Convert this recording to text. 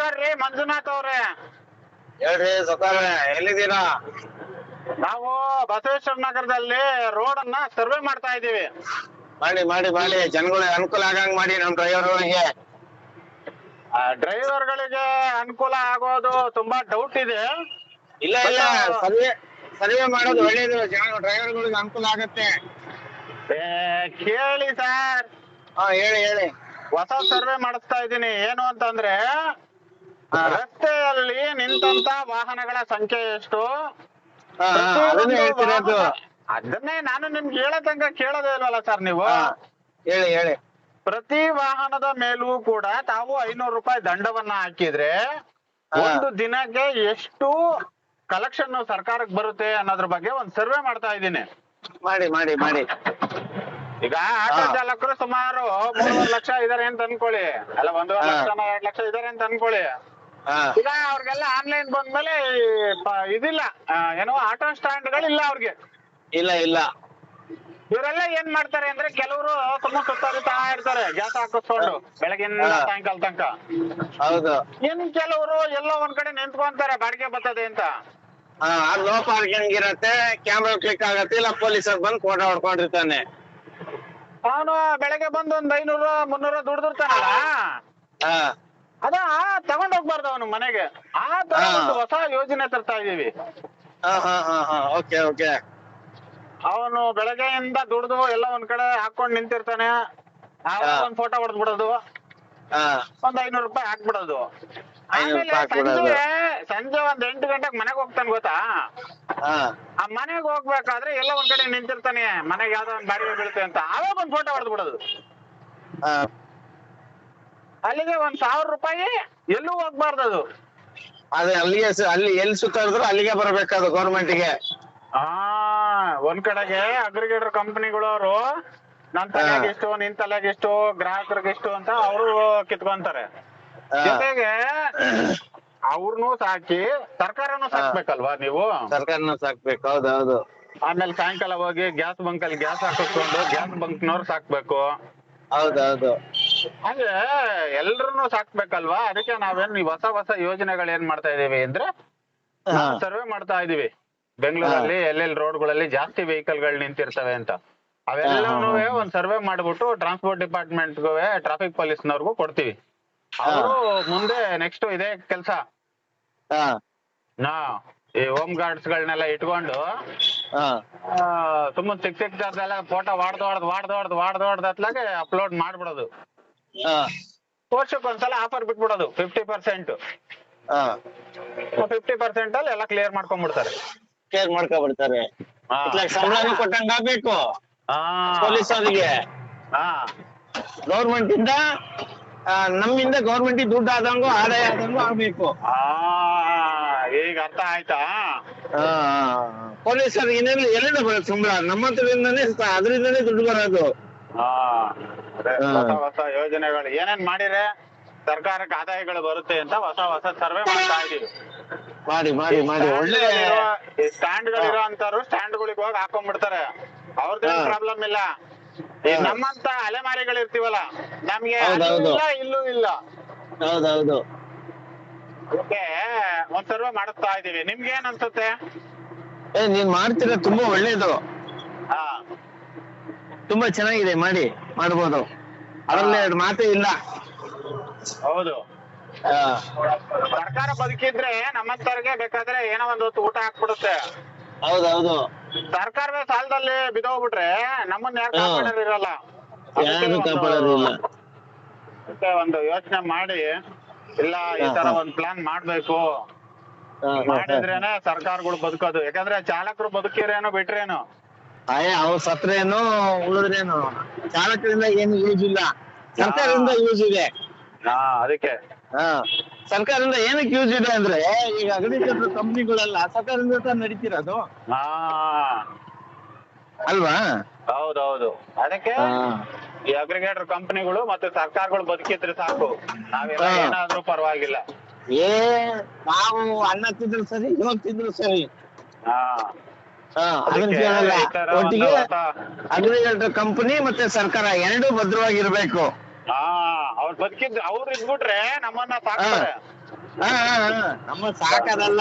ನಮಸ್ಕಾರ ರೀ ಮಂಜುನಾಥ್ ಅವ್ರೆ. ಹೇಳ್ರಿ ಸತಾರ ಎಲ್ಲಿದ್ದೀರಾ? ನಾವು ಬಸವೇಶ್ವರ ನಗರದಲ್ಲಿ ರೋಡ್ ಅನ್ನ ಸರ್ವೆ ಮಾಡ್ತಾ ಇದೀವಿ ಮಾಡಿ ಮಾಡಿ ಮಾಡಿ. ಜನಗಳಿಗೆ ಅನುಕೂಲ ಆಗಂಗ್ ಮಾಡಿ ನಮ್ ಡ್ರೈವರ್ಗಳಿಗೆ ಡ್ರೈವರ್ ಗಳಿಗೆ ಅನುಕೂಲ ಆಗೋದು ತುಂಬಾ ಡೌಟ್ ಇದೆ. ಇಲ್ಲ ಇಲ್ಲ. ಸರ್ವೆ ಸರ್ವೆ ಮಾಡೋದು ಒಳ್ಳೇದು. ಜನ ಡ್ರೈವರ್ಗಳಿಗೆ ಅನುಕೂಲ ಆಗತ್ತೆ. ಏ, ಕೇಳಿ ಸರ್ ಹಾ ಹೇಳಿ ಹೇಳಿ. ಹೊಸ ಸರ್ವೆ ಮಾಡಿಸ್ತಾ ಇದ್ದೀನಿ. ಏನು ಅಂತಂದ್ರೆ. ರಸ್ತೆಯಲ್ಲಿ ನಿಂತಂತ ವಾಹನಗಳ ಸಂಖ್ಯೆ ಎಷ್ಟು? ಅದನ್ನೇ ಹೇಳ್ತಿರೋದು. ಅದನ್ನೇ ನಾನು ನಿಮ್ಗೆ ಹೇಳದಂಗ ತನಕ ಕೇಳೋದೇ ಇಲ್ವಲ್ಲ ಸರ್ ನೀವು? ಹೇಳಿ ಹೇಳಿ. ಪ್ರತಿ ವಾಹನದ ಮೇಲೂ ಕೂಡ ತಾವು ಐನೂರು ರೂಪಾಯಿ ದಂಡವನ್ನ ಹಾಕಿದ್ರೆ ಒಂದು ದಿನಕ್ಕೆ ಎಷ್ಟು ಕಲೆಕ್ಷನ್ ಸರ್ಕಾರಕ್ಕೆ ಬರುತ್ತೆ ಅನ್ನೋದ್ರ ಬಗ್ಗೆ ಒಂದು ಸರ್ವೆ ಮಾಡ್ತಾ ಇದ್ದೀನಿ. ಮಾಡಿ ಮಾಡಿ ಮಾಡಿ. ಈಗ ಆಟೋ. ಚಾಲಕರು ಸುಮಾರು ಮೂರುವರೆ ಲಕ್ಷ ಇದಾರೆ ಅಂತ ಅನ್ಕೊಳ್ಳಿ. ಅಲ್ಲ ಒಂದೂವರೆ. ಲಕ್ಷ ಎರಡ್ ಲಕ್ಷ ಇದಾರೆ ಅಂತ ಅನ್ಕೊಳ್ಳಿ. ಈಗ ಅವ್ರಿಗೆಲ್ಲ ಆನ್ಲೈನ್ ಬಂದ್ಮೇಲೆ ಪ- ಇದಿಲ್ಲ. ಆ, ಏನೋ ಆಟೋ ಸ್ಟ್ಯಾಂಡ್ಗಳಿಲ್ಲ ಅವ್ರಿಗೆ. ಇಲ್ಲ ಇಲ್ಲ. ಇವರೆಲ್ಲ ಏನ್ ಮಾಡ್ತಾರೆ ಅಂದ್ರೆ ಕೆಲವರು ಸುಮ್ಮ ಸುತ್ತಾಡ್ತಾ ಇರ್ತಾರೆ. ಗ್ಯಾಸ್ ಹಾಕಿಸ್ಕೊಂಡು ಬೆಳಗಿನ ಹಾ. ಸಾಯಂಕಾಲ ತನಕ. ಹೌದು. ಇನ್ ಕೆಲವರು ಎಲ್ಲೋ ಒಂದ್ ಕಡೆ ನಿಂತ್ಕೊಂತಾರೆ ಬಾಡಿಗೆ ಬರ್ತದೆ ಅಂತ. ಆ, ಅದು ಲೋ ಪಾರ್ಕಿಂಗ್ ಇರತ್ತೆ ಕ್ಯಾಮ್ರಾ ಕ್ಲಿಕ್ ಆಗತ್ತೆ ಇಲ್ಲ ಪೊಲೀಸ್ ಬಂದು ಫೋಟೋ ಹೊಡ್ಕೊಂಡಿರ್ತಾನೆ. ಅವನು ಬೆಳಗ್ಗೆ ಬಂದು ಒಂದ್ ಐನೂರು ಮುನ್ನೂರು ದುಡ್ದಿರ್ತಾನಲ್ಲ ಹಾ. ಅದ ತಗೊಂಡ್ ಹೋಗ್ಬಾರ್ದು ಅವನು ಮನೆಗೆ. ಆ ತರ ಹಾ. ಒಂದು ಹೊಸ ಯೋಜನೆ ತರ್ತಾ ಇದೀವಿ. ಹಾ ಹಾ ಹಾ ಹಾ. Okay okay. ಅವನು ಬೆಳಗ್ಗೆಯಿಂದ ದುಡ್ದು ಎಲ್ಲ ಒಂದ್ ಕಡೆ ಹಾಕೊಂಡ್ ನಿಂತಿರ್ತಾನೆ. ಹಾ. ಒಂದ್ ಫೋಟೋ ಹೊಡೆದ್ ಬಿಡೋದು ಒಂದ್ ಐನೂರು ರೂಪಾಯಿ ಹಾಕ್ಬಿಡೋದು. ಐನೂರು ಆಮೇಲೆ ರೂಪಾಯಿ ಹಾಕ್ಬಿಡೋದು. ಸಂಜೆ ಸಂಜೆ ಒಂದ್ ಎಂಟು ಗಂಟೆಗೆ ಮನೆಗ್ ಹೋಗ್ತಾನೆ ಗೊತ್ತಾ? ಹಾ. ಆ ಮನೆಗ್ ಹೋಗ್ಬೇಕಾದ್ರೆ ಎಲ್ಲ ಒಂದ್ ಕಡೆ ನಿಂತಿರ್ತಾನೆ. ಮನೆಗೆ ಯಾವ್ದೋ ಒಂದ್ ಬಾಡಿಗೆ ಬೀಳುತ್ತೆ ಅಂತ. ಅವಾಗ ಒಂದ್ ಫೋಟೋ ಹೊಡೆದ್ ಬಿಡೋದು ಹಾ. ಅಲ್ಲಿಗೆ ಒಂದ್ ಸಾವಿರ ರೂಪಾಯಿ ಎಲ್ಲೂ ಹೋಗ್ಬಾರ್ದು ಅದು. ಅದೇ ಅಲ್ಲಿಗೆ ಸ- ಅಲ್ಲಿ ಎಲ್ಲಿ ಸುತ್ತಾಡಿದ್ರು ಅಲ್ಲಿಗೆ ಬರ್ಬೇಕದು ಗೌರ್ಮೆಂಟ್ಗೆ. ಆ ಒಂದ್ ಕಡೆಗೆ ಅಗ್ರಿಗೇಟರ್ ಕಂಪನಿಗಳವರು ನನ್ ತಲೆಗೆ ಹಾ. ಎಷ್ಟು ನಿನ್ ತಲೆಗೆ ಎಷ್ಟು ಗ್ರಾಹಕರಿಗೆ ಎಷ್ಟು ಅಂತ ಅವರು ಕಿತ್ಕೊಂತಾರೆ. ಹಾ. ಜೊತೆಗೆ ಅವ್ರನ್ನೂ ಸಾಕಿ ಸರ್ಕಾರನು ಸಾಕ್ಬೇಕಲ್ವಾ ನೀವು? ಸರ್ಕಾರನ ಸಾಕ್ಬೇಕು ಹೌದು ಹೌದು ಆಮೇಲೆ ಸಾಯಂಕಾಲ ಹೋಗಿ ಗ್ಯಾಸ್ ಬಂಕ್ ಅಲ್ಲಿ ಗ್ಯಾಸ್ ಹಾಕಿಸ್ಕೊಂಡು ಗ್ಯಾಸ್ ಬಂಕ್ನವ್ರು ಸಾಕ್ಬೇಕು. ಹೌದು ಹೌದು ಹಾಗೆ ಎಲ್ರು ಸಾಕ್ಬೇಕಲ್ವಾ? ಅದಕ್ಕೆ ನಾವೇನ್ ಈ ಹೊಸ ಹೊಸ ಯೋಜನೆಗಳು ಏನ್ ಮಾಡ್ತಾ ಇದೀವಿ ಅಂದ್ರೆ ಸರ್ವೆ ಮಾಡ್ತಾ ಇದೀವಿ. ಬೆಂಗಳೂರಲ್ಲಿ ಎಲ್ಲೆಲ್ಲಿ ರೋಡ್ಗಳಲ್ಲಿ ಜಾಸ್ತಿ ವೆಹಿಕಲ್ಗಳು ನಿಂತಿರ್ತವೆ ಅಂತ. ಅವೆಲ್ಲನೂ ಒಂದ್ ಸರ್ವೆ ಮಾಡ್ಬಿಟ್ಟು ಟ್ರಾನ್ಸ್ಪೋರ್ಟ್ ಡಿಪಾರ್ಟ್ಮೆಂಟ್ ಟ್ರಾಫಿಕ್ ಪೊಲೀಸ್ ಪೊಲೀಸ್ನವ್ರಿಗೂ ಕೊಡ್ತೀವಿ. ಅವರು ಮುಂದೆ ನೆಕ್ಸ್ಟ್ ಇದೇ ಕೆಲಸ. ಹಾ. ನಾ ಈ ಹೋಮ್ ಗಾರ್ಡ್ಸ್ ಗಳನ್ನೆಲ್ಲ ಇಟ್ಕೊಂಡು ಸುಮ್ಮನೆ ಸಿಕ್ ಎಲ್ಲ ಫೋಟೋ ವಾಡ್ದು ವಾಡ್ದು ವಾಡ್ದು ವಾಡ್ದು ವಾಡ್ದು ವಾಡ್ದು ಅತ್ಲಾಗೆ ಅಪ್ಲೋಡ್ ಮಾಡ್ಬಿಡೋದು. ಹಾ. ವರ್ಷಕ್ಕೆ ಒಂದ್ಸಲ ಆಫರ್ ಬಿಟ್ಬಿಡೋದು ಫಿಫ್ಟಿ ಪರ್ಸೆಂಟ್ ಫಿಫ್ಟಿ ಪರ್ಸೆಂಟ್ ಅಲ್ಲಿ ಎಲ್ಲ ಕ್ಲಿಯರ್ ಮಾಡ್ಕೊಂಡ್ಬಿಡ್ತಾರೆ. ಕ್ಲಿಯರ್ ಮಾಡ್ಕೊಂಡ್ಬಿಡ್ತಾರೆ. ಸಂಬಳನೂ ಕೊಟ್ಟಂಗ ಆಗ್ಬೇಕು. ಪೊಲೀಸ್ ಅವರಿಗೆ. ಗೌರ್ಮೆಂಟ್ ಇಂದ ನಮ್ಮಿಂದ ಗೌರ್ಮೆಂಟ್ ದುಡ್ಡು ಆದಂಗು ಆದಾಯ ಆದಂಗು ಆಗ್ಬೇಕು. ಆ, ಈಗ ಅರ್ಥ ಆಯ್ತಾ? ಪೊಲೀಸರಿಗೆ ಎಲ್ಲಿಂದ ಬರೋದು ಸಂಬಳ? ನಮ್ಮ ಹತ್ರದಿಂದಾನೇ ಸ- ಅದರಿಂದಾನೇ ದುಡ್ಡು ಬರೋದು. ಹೊಸ ಹೊಸ ಯೋಜನೆಗಳು. ಏನೇನ್ ಮಾಡಿದ್ರೆ ಸರ್ಕಾರಕ್ಕೆ ಆದಾಯಗಳು ಬರುತ್ತೆ ಅಂತ ಹೊಸ ಹೊಸ ಸರ್ವೆ ಮಾಡ್ತಾ ಇದೀವಿ ಮಾಡಿ ಮಾಡಿ ಮಾಡಿ. ಒಳ್ಳೆ ಸ್ಟ್ಯಾಂಡ್ ಗಳಿರೋ ಅಂತವ್ರು ಸ್ಟ್ಯಾಂಡ್ ಗಳಿಗೆ ಹೋಗಿ ಹಾಕೊಂಡ್ಬಿಡ್ತಾರೆ ಅವ್ರದ್ದೇನ್ ಹಾ. ಪ್ರಾಬ್ಲಮ್ ಇಲ್ಲ. ನಮ್ಮಂತ ಅಲೆಮಾರಿಗಳು ಇರ್ತೀವಲ್ಲ ನಮ್ಗೆ. ಇಲ್ಲ ಇಲ್ಲೂ ಇಲ್ಲ. ಹೌದೌದು ಒಂದ್ ಸರ್ವೆ ಮಾಡಿಸ್ತಾ ಇದೀವಿ ನಿಮ್ಗೆ ಏನ್ ಅನ್ಸುತ್ತೆ? ಏ ನೀನ್ ಮಾಡ್ತೀರ ತುಂಬಾ ಒಳ್ಳೇದು. ಹಾ. ತುಂಬಾ ಚೆನ್ನಾಗಿದೆ ಮಾಡಿ ಮಾಡ್ಬೋದು. ಅದರಲ್ಲಿ ಎರಡು ಮಾತೇ ಇಲ್ಲ. ಹೌದು. ಆ, ಸರ್ಕಾರ ಬದುಕಿದ್ರೆ ನಮ್ಮಂತವ್ರಿಗೆ ಬೇಕಾದ್ರೆ ಏನೋ ಒಂದು ಹೊತ್ತು ಊಟ ಹಾಕ್ಬಿಡುತ್ತೆ. ಹೌದೌದು. ಸರ್ಕಾರವೇ ಸಾಲದಲ್ಲಿ ಬಿದ್ದೋಗ್ಬಿಟ್ರೆ ನಮ್ಮನ್ನ ಯಾರು ಹಾ. ಕಾಪಾಡೋರಿರಲ್ಲ ಯಾರು ಕಾಪಾಡೋದಿಲ್ಲ. ಅದಕ್ಕೆ ಒಂದು ಯೋಚನೆ ಮಾಡಿ ಇಲ್ಲ ಈ ತರ ಹಾ, ಹಾ. ಒಂದ್ ಪ್ಲಾನ್ ಮಾಡ್ಬೇಕು. ಹಾ, ಹಾ, ಹಾ. ಮಾಡಿದ್ರೇನೆ ಸರ್ಕಾರಗಳು ಬದುಕೋದು. ಯಾಕಂದ್ರೆ ಚಾಲಕರು ಬದುಕಿರೇನು ಬಿಟ್ರೇನು? ಅಯ್ಯ ಅವ್ರು ಸತ್ರೇನು ಉಳಿದ್ರೇನು? ಚಾಲಕರಿಂದ ಏನು ಯೂಸ್ ಇಲ್ಲ? ಸರ್ಕಾರದಿಂದ ಯೂಸ್ ಇದೆ. ಹಾ ಅದಕ್ಕೆ. ಹಾ. ಸರ್ಕಾರದಿಂದ ಏನಕ್ಕೆ ಯೂಸ್ ಇದೆ ಅಂದ್ರೆ ಈಗ ಅಗ್ರಿಕಲ್ಚರ್ ಕಂಪ್ನಿಗಳೆಲ್ಲ ಸರ್ಕಾರದಿಂದ ತಾನೇ ನಡೀತಿರೋದು ಹಾ. ಅಲ್ವಾ? ಹೌದೌದು. ಅದಕ್ಕೆ ಹಾ. ಈ ಅಗ್ರಿಗೇಟರ್ ಕಂಪನಿಗಳು ಮತ್ತೆ ಸರ್ಕಾರಗಳು ಬದುಕಿದ್ರೆ ಸಾಕು. ನಾವೆಲ್ಲ ಹಾ. ಏನಾದ್ರೂ ಪರವಾಗಿಲ್ಲ. ಏ ನಾವು ಅನ್ನ ತಿಂದ್ರು ಸರಿ ಇವಾಗ ತಿಂದ್ರು ಸರಿ. ಹಾ. ಒಟ್ಟಿಗೆ ಅಗ್ರಿಕಲ್ಚರ್ ಕಂಪನಿ ಮತ್ತೆ ಸರ್ಕಾರ ಎರಡು ಭದ್ರವಾಗಿರ್ಬೇಕು. ಅವ್ರು ಬದುಕಿದ್ ಅವ್ರು ಇದ್ಬಿಟ್ರೆ ನಮ್ಮನ್ನ ಸಾಕ್ತಾರೆ. ನಮ್ಮ ಸಾಕದಲ್ಲ.